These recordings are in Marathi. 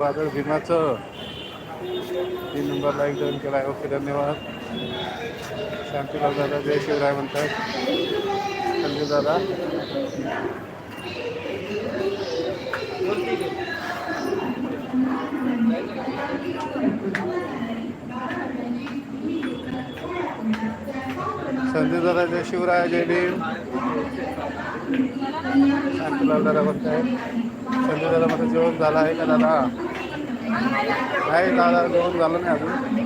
वादळ भीमाचं तीन नंबरला एक दोन केला आहे ओके धन्यवाद. शांतीलाल दादा जय शिवराय म्हणतात संजय दादा. संजय दादा जय शिवराय जय भीम. शांतीलाल दादा म्हणताय. संजय दादा मध्ये जेवण झालं आहे का दादा? नाही दादा जेवण झालं नाही अजून.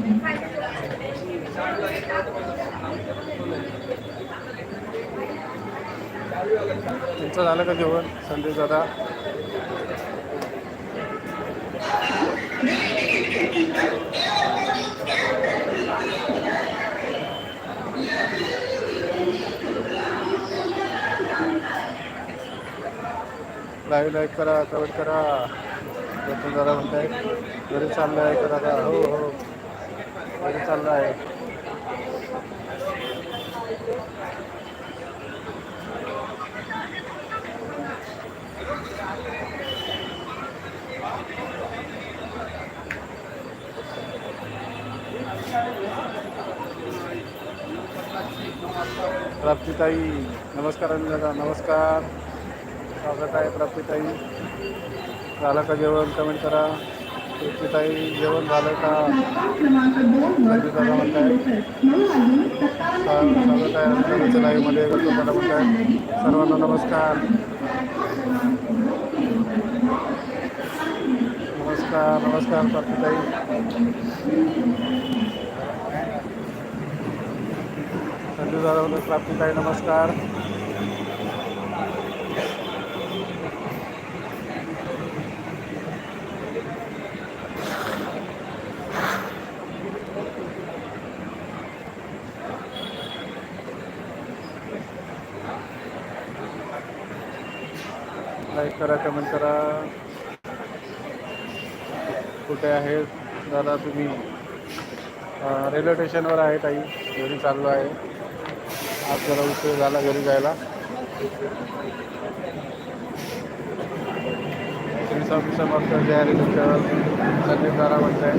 तुमचं झालं का जेवण संदेश दादा? लाईव्ह लाईक करा कमेंट करा. रतन दादा म्हणताय. घरी चाललं आहे का दादा हो हो. घरी चाललं आहे प्राप्तीताई नमस्कार अनिल दादा नमस्कार. स्वागत आहे प्राप्तीताई. झालं का जेवण? कमेंट करा. ताई जेवण झालं का? लाईव्हमध्ये सर्वांना नमस्कार. नमस्कार नमस्कार प्राप्तीताई संजय दादा प्राप्तीताई नमस्कार. लाईक करा कमेंट करा. कुठे आहेत दादा तुम्ही रेल्वे स्टेशनवर आहे ताई. घरी चाललो आहे. आज जरा उशीर झाला घरी जायला. श्री स्वामी समर्थ जय हरी तुमच्यावर संदीप दारा म्हणताय.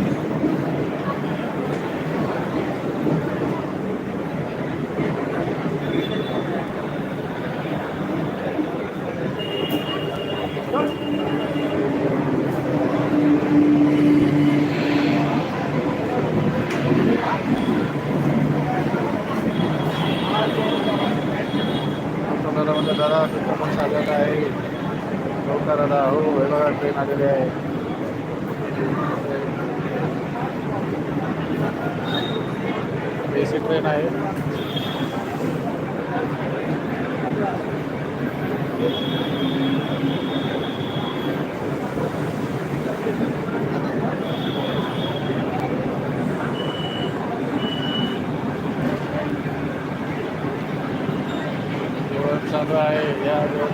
दादा पण आहे. लवकराला हो हे बघा ट्रेन आलेली आहे. ए सी ट्रेन आहे. जेवण आहे या जेवण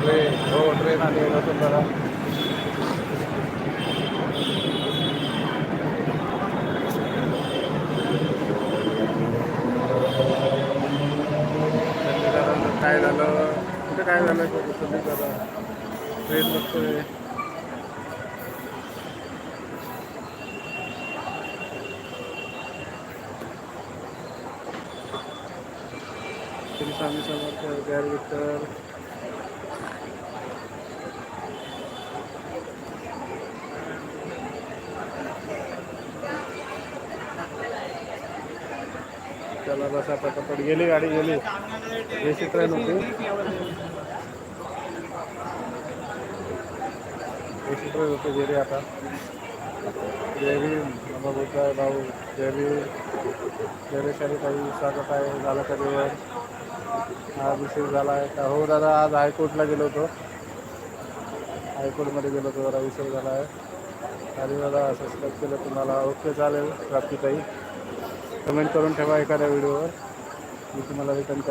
ट्रेन हो ट्रेन आली आहे रतन दादा संजय दादा काय झालं कुठे काय झालं? संजय दादा ट्रेन बघतोय श्री स्वामी समर्थ जय विठ्ठल चला आता पटापट गेली गाडी गेली. बेसिक ट्रेन होती. एसी ट्रेन होती आता. जय भीम भाऊ. जय भीम काही ताई स्वागत आहे झालं का जेवण? आज उशीर झाला आहे का हो दादा आज हायकोर्टला गेलो होतो. हायकोर्टमध्ये गेलो होतो जरा उशीर झाला आहे आणि दादा सबस्क्राईब केलं तुम्हाला. ओके चालेल. प्राप्तीताई कमेंट करून ठेवा एखाद्या व्हिडिओवर मी तुम्हाला रिटर्न करेन